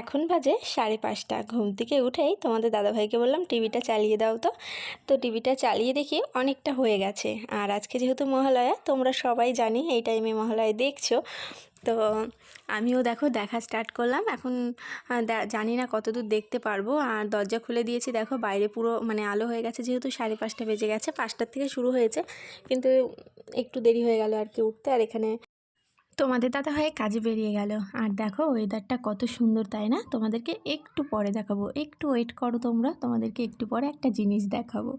এখন বাজে সাড়ে পাঁচটা। ঘুম থেকে উঠেই তোমাদের দাদাভাইকে বললাম, টিভিটা চালিয়ে দাও তো। তো টিভিটা চালিয়ে দেখি অনেকটা হয়ে গেছে। আর আজকে যেহেতু মহালয়া, তোমরা সবাই জানি এই টাইমে মহালয়া দেখছ। তো আমিও দেখো, দেখা স্টার্ট করলাম। এখন জানি না কতদূর দেখতে পারব। আর দরজা খুলে দিয়েছি, দেখো বাইরে পুরো মানে আলো হয়ে গেছে, যেহেতু সাড়ে পাঁচটা বেজে গেছে, পাঁচটার থেকে শুরু হয়েছে। কিন্তু একটু দেরি হয়ে গেল আর কি উঠতে। আর এখানে তোমাদের দাদা হয়ে কাজে বেরিয়ে গেল। আর দেখো ওয়েদারটা কত সুন্দর, তাই না? তোমাদেরকে একটু পরে দেখাবো। একটু ওয়েট করো তোমরা, তোমাদেরকে একটু পরে একটা জিনিস দেখাবো।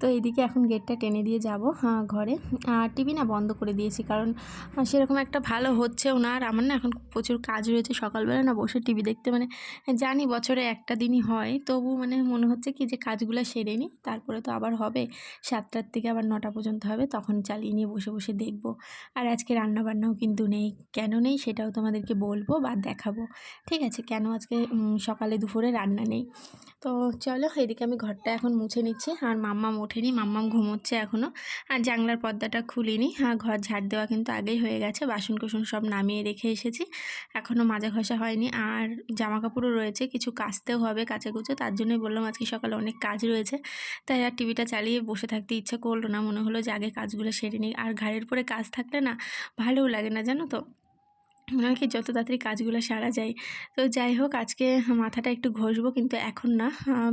তো এইদিকে এখন গেটটা টেনে দিয়ে যাব হ্যাঁ ঘরে। আর টিভি না বন্ধ করে দিয়েছি, কারণ সেরকম একটা ভালো হচ্ছেও না। আর আমার না এখন প্রচুর কাজ রয়েছে। সকালবেলা না বসে টিভি দেখতে মানে জানি বছরে একটা দিনই হয়। তবু মানে মনে হচ্ছে কি যে কাজগুলো সেরে নিই, তারপরে তো আবার হবে। সাতটার থেকে আবার নটা পর্যন্ত হবে, তখন চালিয়ে নিয়ে বসে বসে দেখব। আর আজকে রান্না বান্নাও কিন্তু নেই, কেন নেই সেটাও তোমাদেরকে বলব বা দেখাবো। ঠিক আছে, কেন আজকে সকালে দুপুরে রান্না নেই। তো চলো এদিকে আমি ঘরটা এখন মুছে নিচ্ছি। আর মাম্মাম ওঠেনি, মাম্মাম ঘুমোচ্ছে এখনও আর জানলার পর্দাটা খুলিনি। আর ঘর ঝাড় দেওয়া কিন্তু আগেই হয়ে গেছে। বাসন কুসন সব নামিয়ে রেখে এসেছি। এখনও মাজা ঘষা হয়নি। আর জামা কাপড়ও রয়েছে, কিছু কাচতেও হবে কাচে কুচে তার জন্যই বললাম আজকে সকালে অনেক কাজ রয়েছে। তাই আর টিভিটা চালিয়ে বসে থাকতে ইচ্ছা করল না। মনে হলো যে আগে কাজগুলো সেরে নিই। আর ঘাড়ের পরে কাজ থাকলে না ভালোও লাগে না জানো? তো? মনে হয় কি যত তাড়াতাড়ি কাজগুলো সারা যায়। তো যাই হোক, আজকে মাথাটা একটু ঘষবো, কিন্তু এখন না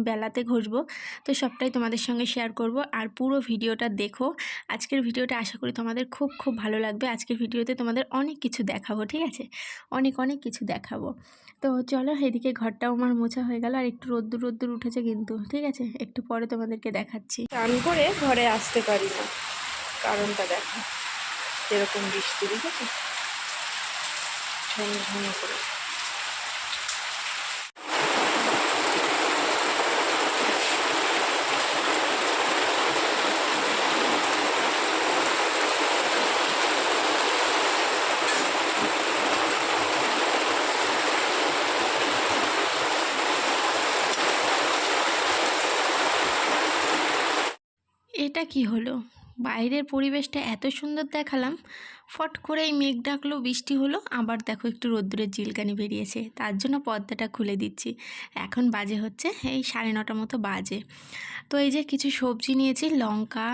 বেলাতে ঘষবো। তো সবটাই তোমাদের সঙ্গে শেয়ার করব। আর পুরো ভিডিওটা দেখো। আজকের ভিডিওটা আশা করি তোমাদের খুব খুব ভালো লাগবে। আজকের ভিডিওতে তোমাদের অনেক কিছু দেখাবো, ঠিক আছে? অনেক অনেক কিছু দেখাবো। তো চলো, এদিকে ঘরটাও আমার মোছা হয়ে গেল। আর একটু রোদ্দুর রোদ্দুর উঠেছে কিন্তু, ঠিক আছে? একটু পরে তোমাদেরকে দেখাচ্ছি। চান করে ঘরে আসতে পারি না। কারণটা দেখো। এরকম বৃষ্টি দেখেছ ঝমঝম করে। এটা কি হলো? বাইরের পরিবেশটা এত সুন্দর দেখালাম। ফট করে এই মেঘ ডাকলো, বৃষ্টি হলো, আবার দেখো একটু রোদ্দুরের জিলকানি বেরিয়েছে। তার জন্য পর্দাটা খুলে দিচ্ছি। এখন বাজে হচ্ছে, এই সাড়ে নটা মতো বাজে। তো এই যে কিছু সবজি নিয়েছি, লঙ্কা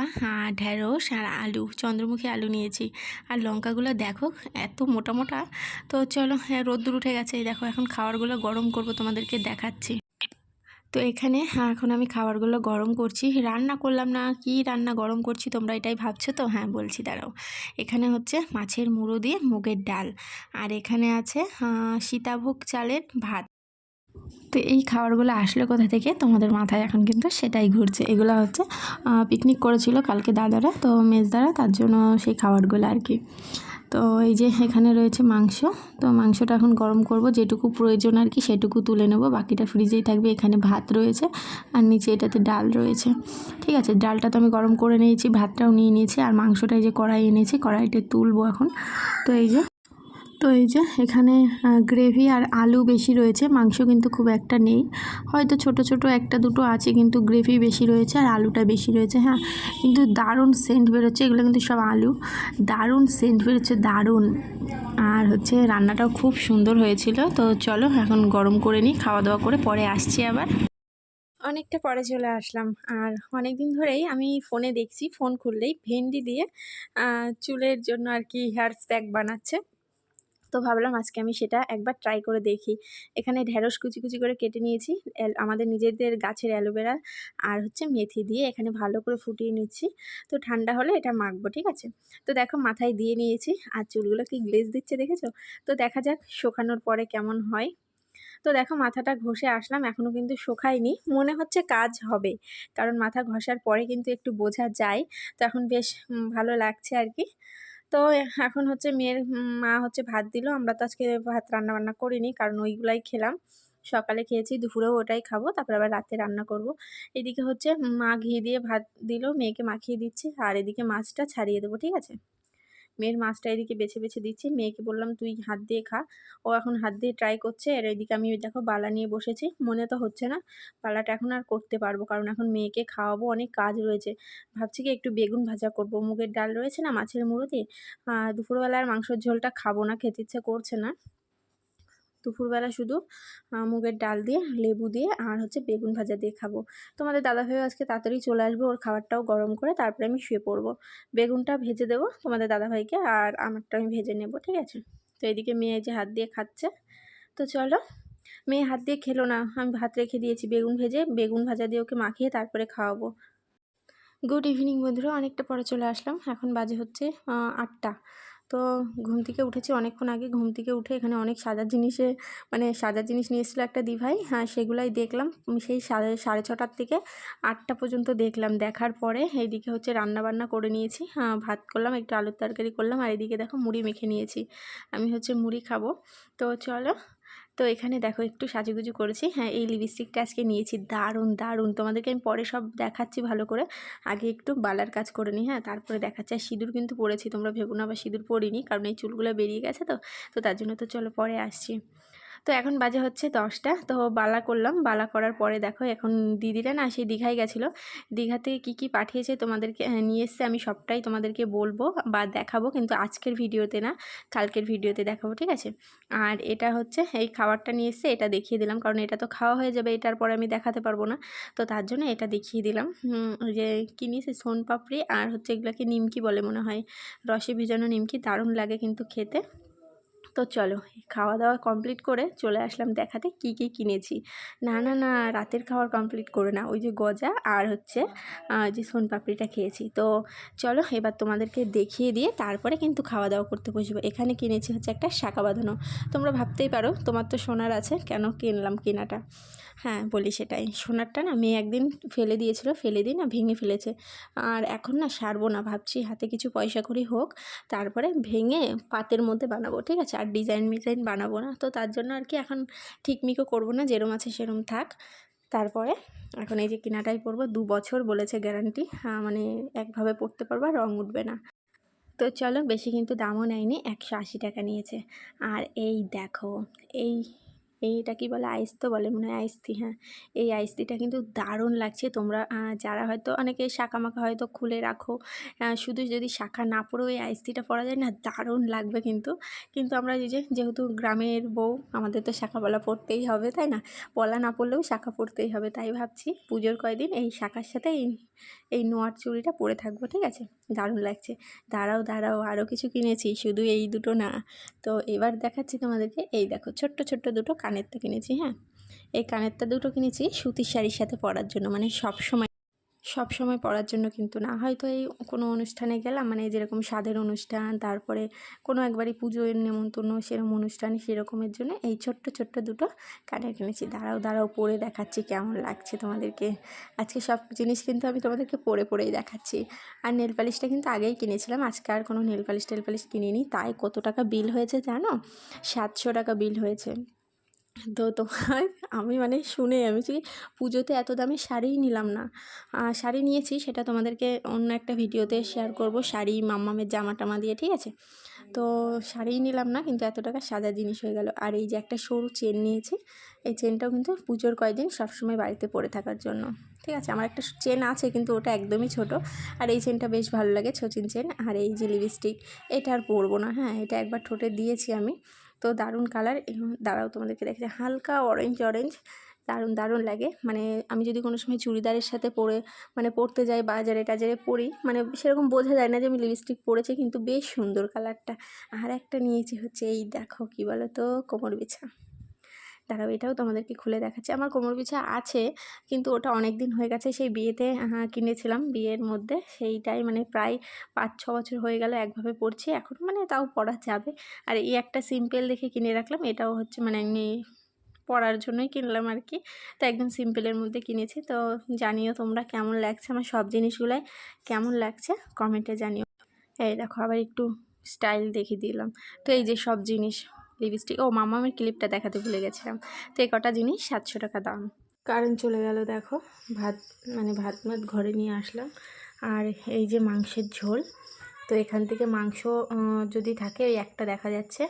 ঢ্যাঁড়স আর আলু, চন্দ্রমুখী আলু নিয়েছি। আর লঙ্কাগুলো দেখো, এত মোটা মোটা। তো চলো হ্যাঁ রোদ্দুর উঠে গেছে। দেখো, এখন খাবারগুলো গরম করব তোমাদেরকে দেখাচ্ছি। তো এখানে হ্যাঁ, এখন আমি খাবারগুলো গরম করছি। রান্না করলাম না কি রান্না গরম করছি তোমরা এটাই ভাবছ তো? হ্যাঁ বলছি দাঁড়াও। এখানে হচ্ছে মাছের মুড়ো দিয়ে মুগের ডাল। আর এখানে আছে সীতাভোগ চালের ভাত। তো এই খাবারগুলো আসলে কোথা থেকে? তোমাদের মাথায় এখন কিন্তু সেটাই ঘুরছে। এগুলো হচ্ছে পিকনিক করেছিল কালকে দাদারা তো মেজদারা তার জন্য সেই খাবারগুলো আর কি। তো এই যে এখানে রয়েছে মাংস, তো মাংসটা এখন গরম করব, যেটুকু প্রয়োজন আর কি সেটুকু তুলে নেব, বাকিটা ফ্রিজেই থাকবে, এখানে ভাত রয়েছে আর নিচে এটাতে ডাল রয়েছে। ঠিক আছে, ডালটা তো আমি গরম করে নিয়েছি, ভাতটাও নিয়ে নিয়েছি, আর মাংসটা এই যে কড়াই এনেছি কড়াইটা তুলবো এখন। তো এই যে তো এই যে এখানে গ্রেভি আর আলু বেশি রয়েছে, মাংস কিন্তু খুব একটা নেই। হয়তো ছোট ছোট একটা দুটো আছে, কিন্তু গ্রেভি বেশি রয়েছে আর আলুটা বেশি রয়েছে হ্যাঁ। কিন্তু দারুণ সেন্ট বেরোচ্ছে, এগুলো কিন্তু সব আলু। দারুণ সেন্ট বেরোচ্ছে, দারুণ। আর হচ্ছে রান্নাটাও খুব সুন্দর হয়েছিল, তো চলো এখন গরম করে নিই খাওয়া দাওয়া করে পরে আসছি আবার। অনেকটা পরে চলে আসলাম, আর অনেক দিন ধরেই আমি ফোনে দেখছি, ফোন খুললেই ভেন্ডি দিয়ে চুলের জন্য আর কি হেয়ার প্যাক বানাচ্ছে। তো ভাবলাম আজকে আমি সেটা একবার ট্রাই করে দেখি। এখানে ঢেঁড়স কুচি কুচি করে কেটে নিয়েছি আমাদের নিজেদের গাছের অ্যালোভেরা আর হচ্ছে মেথি দিয়ে এখানে ভালো করে ফুটিয়ে নিচ্ছি। তো ঠান্ডা হলে এটা মাখবো, ঠিক আছে? তো দেখো মাথায় দিয়ে নিয়েছি আর চুলগুলো কি গ্লেজ দিচ্ছে দেখেছ? তো দেখা যাক শোকানোর পরে কেমন হয়। তো দেখো মাথাটা ঘষে আসলাম এখনও কিন্তু শুকায়নি। মনে হচ্ছে কাজ হবে, কারণ মাথা ঘষার পরে কিন্তু একটু বোঝা যায়। তো এখন বেশ ভালো লাগছে আর কি। তো এখন হচ্ছে মেয়ের মা হচ্ছে ভাত দিল। আমরা তো আজকে ভাত রান্না বান্না করিনি, কারণ ওইগুলাই খেলাম। সকালে খেয়েছি, দুপুরেও ওটাই খাব, তারপর আবার রাতে রান্না করব। এদিকে হচ্ছে মা ঘি দিয়ে ভাত দিল, মেয়েকে মাখিয়ে দিচ্ছে, আর এদিকে মাছটা ছাড়িয়ে দেবো, ঠিক আছে? মেয়ের মাছটা এদিকে বেছে বেছে দিচ্ছি। মেয়েকে বললাম, তুই হাত দিয়ে খা। ও এখন হাত দিয়ে ট্রাই করছে। আর এদিকে আমি দেখো বালা নিয়ে বসেছি। মনে তো হচ্ছে না, বালাটা এখন আর করতে পারব। কারণ এখন মেয়েকে খাওয়াবো, অনেক কাজ রয়েছে। ভাবছি কি একটু বেগুন ভাজা করব। মুগের ডাল রয়েছে না, মাছের মুড়ো দিয়ে দুপুরবেলার মাংসের ঝোলটা খাব না, খেতে ইচ্ছে করছে না। দুপুরবেলা শুধু মুগের ডাল দিয়ে, লেবু দিয়ে আর হচ্ছে বেগুন ভাজা দিয়ে খাব। তোমাদের দাদাভাইও আজকে তাড়াতাড়ি চলে আসবে, ওর খাবারটাও গরম করে তারপরে আমি শুয়ে পড়ব। বেগুনটা ভেজে দেবো তোমাদের দাদাভাইকে আর আমারটা আমি ভেজে নেব, ঠিক আছে? তো এদিকে মেয়ে যে হাত দিয়ে খাচ্ছে। তো চলো, মেয়ে হাত দিয়ে খেলো না, আমি ভাত রেখে দিয়েছি, বেগুন ভেজে, বেগুন ভাজা দিয়ে ওকে মাখিয়ে তারপরে খাওয়াবো। গুড ইভিনিং বন্ধুরা, অনেকটা পরে চলে আসলাম, এখন বাজে হচ্ছে আটটা। তো ঘুম থেকে উঠেছি অনেকক্ষণ আগে। ঘুম থেকে উঠে এখানে অনেক সাজার জিনিসে মানে সাজার জিনিস নিয়ে এসেছিল একটা দিভাই। হ্যাঁ সেগুলাই দেখলাম। সেই সাড়ে সাড়ে ছটার থেকে আটটা পর্যন্ত দেখলাম। দেখার পরে এইদিকে হচ্ছে রান্না বান্না করে নিয়েছি। হ্যাঁ ভাত করলাম, একটু আলুর তরকারি করলাম। আর এদিকে দেখো মুড়ি মেখে নিয়েছি। আমি হচ্ছে মুড়ি খাব। তো চলো তো এখানে দেখো একটু সাজুগুজু করেছি। হ্যাঁ এই লিপস্টিকটা আজকে নিয়েছি। দারুণ দারুণ। তোমাদেরকে আমি পরে সব দেখাচ্ছি ভালো করে। আগে একটু বালার কাজ করে নিই হ্যাঁ তারপরে দেখাচ্ছি। আর সিঁদুর কিন্তু পরেছি, তোমরা ভেবো না বা সিঁদুর পরিনি, কারণ এই চুলগুলো বেরিয়ে গেছে তো তো তার জন্য তো চলো পরে আসছি। তো এখন বাজে হচ্ছে দশটা। তো বালা করলাম। বালা করার পরে দেখো এখন দিদিরা না সেই দীঘায় গেছিল। দীঘা থেকে কী কী পাঠিয়েছে তোমাদেরকে নিয়ে এসছে আমি সবটাই তোমাদেরকে বলব বা দেখাবো কিন্তু আজকের ভিডিওতে না, কালকের ভিডিওতে দেখাবো, ঠিক আছে? আর এটা হচ্ছে এই খাবারটা নিয়ে এসছে, এটা দেখিয়ে দিলাম। কারণ এটা তো খাওয়া হয়ে যাবে, এটার পরে আমি দেখাতে পারব না। তো তার জন্য এটা দেখিয়ে দিলাম। যে কী নিয়েছে সোন পাপড়ি আর হচ্ছে এগুলোকে নিমকি বলে মনে হয়। রসে ভিজানো নিমকি, দারুণ লাগে কিন্তু খেতে। তো চলো খাওয়া দাওয়া কমপ্লিট করে চলে আসলাম দেখাতে কি কি কিনেছি। না না না, রাতের খাওয়ার কমপ্লিট করে না ওই যে গজা আর হচ্ছে যে সোন পাপড়িটা খেয়েছি। তো চলো, এবার তোমাদেরকে দেখিয়ে দিয়ে তারপরে কিন্তু খাওয়া দাওয়া করতে বসবো। এখানে কিনেছি হচ্ছে একটা শাঁকা বাঁধানো। তোমরা ভাবতেই পারো, তোমার তো সোনার আছে, কেন কিনলাম কেনাটা? হ্যাঁ বলি সেটাই। সোনারটা না, মেয়ে একদিন ফেলে দিয়েছিল, ফেলে দিয়ে না ভেঙে ফেলেছে। আর এখন না সারবো না, ভাবছি হাতে কিছু পয়সা করি হোক, তারপরে ভেঙে পাতের মধ্যে বানাবো, ঠিক আছে? আর ডিজাইন মিজাইন বানাবো না। তো তার জন্য আর কি এখন ঠিকমিকও করব না, যেরম আছে সেরম থাক। তারপরে এখন এই যে কেনাটাই পরবো দু বছর বলেছে গ্যারান্টি মানে একভাবে পরতে পারব আর রঙ উঠবে না। তো চলো, বেশি কিন্তু দামও নেয়নি, একশো আশি টাকা নিয়েছে। আর এই দেখো, এই এইটা কি বলে আইস্তো বলে, মনে হয় আইস্তি হ্যাঁ। এই আইস্তিটা কিন্তু দারুণ লাগছে। তোমরা যারা হয়তো অনেকে শাখা মাখা হয়তো খুলে রাখো শুধু যদি শাখা না পরেও এই আইস্তিটা পরা যায় না, দারুণ লাগবে কিন্তু। কিন্তু আমরা যে, যেহেতু গ্রামের বউ, আমাদের তো শাখা পলা পরতেই হবে, তাই না? পলা না পরলেও শাখা পরতেই হবে, তাই ভাবছি পুজোর কয়দিন এই শাখার সাথে এই এই নোয়ার চুড়িটা পরে থাকব, ঠিক আছে? দারুণ লাগছে। দাঁড়াও দাঁড়াও আরও কিছু কিনেছি, শুধু এই দুটো না। তো এবার দেখাচ্ছি তোমাদেরকে, এই দেখো, ছোট্ট ছোট্ট দুটো কানেরটা কিনেছি হ্যাঁ? এই কানেরটা দুটো কিনেছি, সুতির শাড়ির সাথে পরার জন্য। মানে সব সময় সব সময় পরার জন্য কিন্তু না। হয়তো এই কোনো অনুষ্ঠানে গেলাম মানে যেরকম স্বাদের অনুষ্ঠান, তারপরে কোনো একবারই পুজোর নেমন্তন্ন সেরকম অনুষ্ঠান, সেরকমের জন্য এই ছোট্ট ছোট্ট দুটো কানের কিনেছি। দাঁড়াও দাঁড়াও, পরে দেখাচ্ছি কেমন লাগছে তোমাদেরকে। আজকে সব জিনিস কিন্তু আমি তোমাদেরকে পরে, পরেই দেখাচ্ছি। আর নেল পালিশটা কিন্তু আগেই কিনেছিলাম। আজকে আর কোনো নেল পালিশ, টেল পালিশ কিনিনি। তাই কত টাকা বিল হয়েছে জানো? সাতশো টাকা বিল হয়েছে। তো তোমার আমি মানে শুনে আমি বলছি পুজোতে এত দামে শাড়িই নিলাম না। শাড়ি নিয়েছি, সেটা তোমাদেরকে অন্য একটা ভিডিওতে শেয়ার করব। শাড়ি, মাম্মামের জামা টামা দিয়ে, ঠিক আছে? তো শাড়িই নিলাম না, কিন্তু এত টাকা সাদা জিনিস হয়ে গেল। আর এই যে একটা সরু চেন নিয়েছি, এই চেনটাও কিন্তু পুজোর কয়েকদিন সবসময় বাড়িতে পরে থাকার জন্য। ঠিক আছে? আমার একটা চেন আছে, কিন্তু ওটা একদমই ছোট। আর এই চেনটা বেশ ভালো লাগে ছচিন চেন আর এই যে লিপস্টিক এটা আর পরবো না হ্যাঁ? এটা একবার ঠোঁটে দিয়েছি আমি। তো দারুণ কালার দাঁড়াও তোমাদেরকে দেখেছি হালকা অরেঞ্জ অরেঞ্জ দারুণ দারুণ লাগে। মানে আমি যদি কোনো সময় চুড়িদারের সাথে পরে মানে পরতে যাই, বাজারে টাজারে পরি মানে সেরকম বোঝা যায় না যে আমি লিপস্টিক পরেছি, কিন্তু বেশ সুন্দর কালারটা। আর একটা নিয়েছি হচ্ছে, এই দেখো কী বলো তো কোমর বিছা। দাঁড়াও এটাও তোমাদেরকে খুলে দেখাচ্ছি। আমার কোমর পিছা আছে, কিন্তু ওটা অনেক দিন হয়ে গেছে। সেই বিয়েতে কিনেছিলাম বিয়ের মধ্যে। সেইটাই মানে প্রায় পাঁচ, ছ বছর হয়ে গেল একভাবে পড়ছি এখন মানে তাও পড়া যাবে। আর এই একটা সিম্পল দেখে কিনে রাখলাম। এটাও হচ্ছে মানে এমনি পড়ার জন্যই কিনলাম আর কি। তো একদম সিম্পলের মধ্যে কিনেছি। তো জানিও তোমরা কেমন লাগছে আমার সব জিনিসগুলাই? কেমন লাগছে? কমেন্টে জানিও। এই দেখো, আবার একটু স্টাইল দেখিয়ে দিলাম। তো এই যে সব জিনিস। লিপস্টিক ও মামামের ক্লিপটা দেখাতে ভুলে গেছিলাম। তো এই কটা জিনিস সাতশো টাকা দাম। কারেন্ট চলে গেল, দেখো। ভাত মানে ভাত মাত ঘরে নিয়ে আসলাম। আর এই যে মাংসের ঝোল, তো এখান থেকে মাংস যদি থাকে ওই একটা দেখা যাচ্ছে।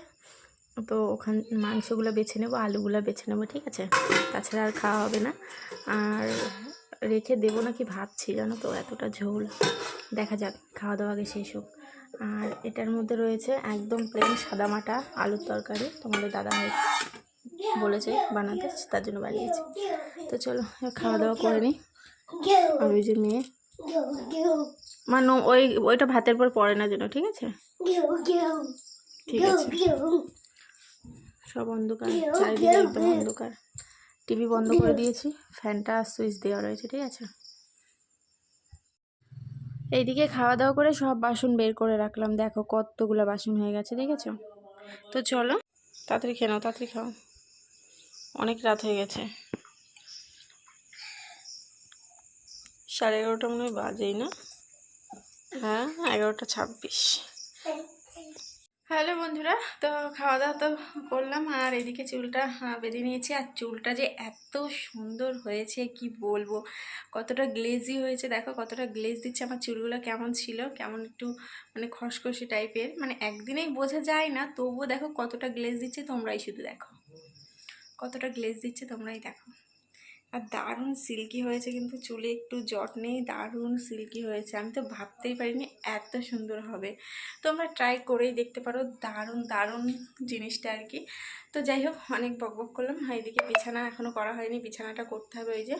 তো ওখান, মাংসগুলো বেছে নেব, আলুগুলো বেছে নেব, ঠিক আছে? তাছাড়া আর খাওয়া হবে না। আর রেখে দেবো নাকি ভাবছি, জানো তো, এতটা ঝোল। দেখা যাক, খাওয়া দাওয়া আগে শেষ হোক। আর এটার মধ্যে রয়েছে একদম প্লেন সাদামাটা আলুর তরকারি। তোমাদের দাদা বলেছে বানাতে, তার জন্য বানিয়েছি। তো চলো খাওয়া দাওয়া করে নিই আর ওই যে মেয়ে। মানে ওই, ওইটা ভাতের পর পড়ে না যেন, ঠিক আছে? ঠিক আছে। সব অন্ধকার, চারিদিকে একদম অন্ধকার। টিভি বন্ধ করে দিয়েছি ফ্যানটা সুইচ দেওয়া রয়েছে, ঠিক আছে? এইদিকে খাওয়া দাওয়া করে সব বাসন বের করে রাখলাম। দেখো কতগুলো বাসন হয়ে গেছে, দেখেছ? তো চলো, তাড়াতাড়ি খেয়ে নাও, তাড়াতাড়ি খাও। অনেক রাত হয়ে গেছে। সাড়ে এগারোটা মনে হয় বাজেই না? হ্যাঁ এগারোটা ছাব্বিশ। হ্যালো বন্ধুরা, তো খাওয়া দাওয়া তো করলাম আর এদিকে চুলটা বেঁধে নিয়েছি। আর চুলটা যে এত সুন্দর হয়েছে, কি বলব? কতটা গ্লেজি হয়েছে। দেখো কতটা গ্লেজ দিচ্ছে আমার চুলগুলো, কেমন ছিল? কেমন একটু মানে খসখসে টাইপের মানে একদিনেই বোঝা যায় না, তবুও দেখো কতটা গ্লেজ দিচ্ছে, তোমরাই শুধু দেখো। কতটা গ্লেজ দিচ্ছে, তোমরাই দেখো। আর দারুণ সিল্কি হয়েছে কিন্তু চুলে একটু জট নেই, দারুণ সিল্কি হয়েছে। আমি তো ভাবতেই পারিনি এত সুন্দর হবে। তোমরা ট্রাই করেই দেখতে পারো, দারুণ দারুণ জিনিসটা আর কি। তো যাই হোক, অনেক বক বক করলাম। আর এদিকে বিছানা এখনও করা হয়নি, বিছানাটা করতে হবে ওই যে।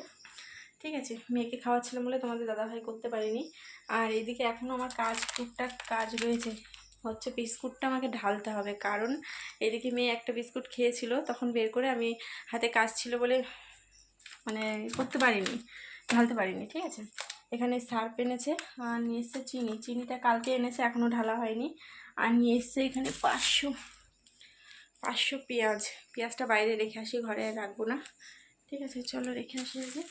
ঠিক আছে, মেয়েকে খাওয়াচ্ছিলাম বলে তোমাদের দাদাভাই করতে পারিনি। আর এদিকে এখনও আমার কাজ, টুকটাক কাজ রয়েছে হচ্ছে বিস্কুটটা আমাকে ঢালতে হবে। কারণ এদিকে মেয়ে একটা বিস্কুট খেয়েছিল, তখন বের করে আমি হাতে কাজ ছিল বলে মানে করতে পারিনি, ঢালতে পারিনি, ঠিক আছে? এখানে সার্ফ এনেছে আর নিয়ে এসছে চিনি। চিনিটা কালকে এনেছে, এখনও ঢালা হয়নি। আর নিয়ে এসছে এখানে পাঁচশো পাঁচশো পেঁয়াজ। পেঁয়াজটা বাইরে রেখে আসি, ঘরে রাখব না। ঠিক আছে, চলো রেখে আসি আগে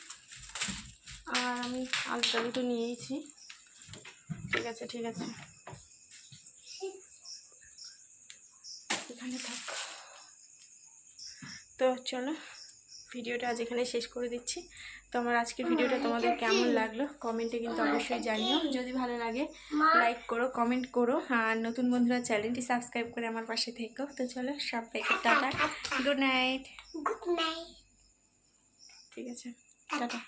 আর আমি আলতা দুটো নিয়েইছি ঠিক আছে ঠিক আছে। এখানে থাক। তো চলো ভিডিওটা আজ এখানে শেষ করে দিচ্ছি। তো আমার আজকের ভিডিওটা তোমাদের কেমন লাগল? কমেন্টে কিন্তু অবশ্যই জানিও। যদি ভালো লাগে লাইক করো কমেন্ট করো। আর নতুন বন্ধুরা চ্যানেলটি সাবস্ক্রাইব করে আমার পাশে থেকো। তো চলো সবাইকে tata good night good night ঠিক আছে। টাটা।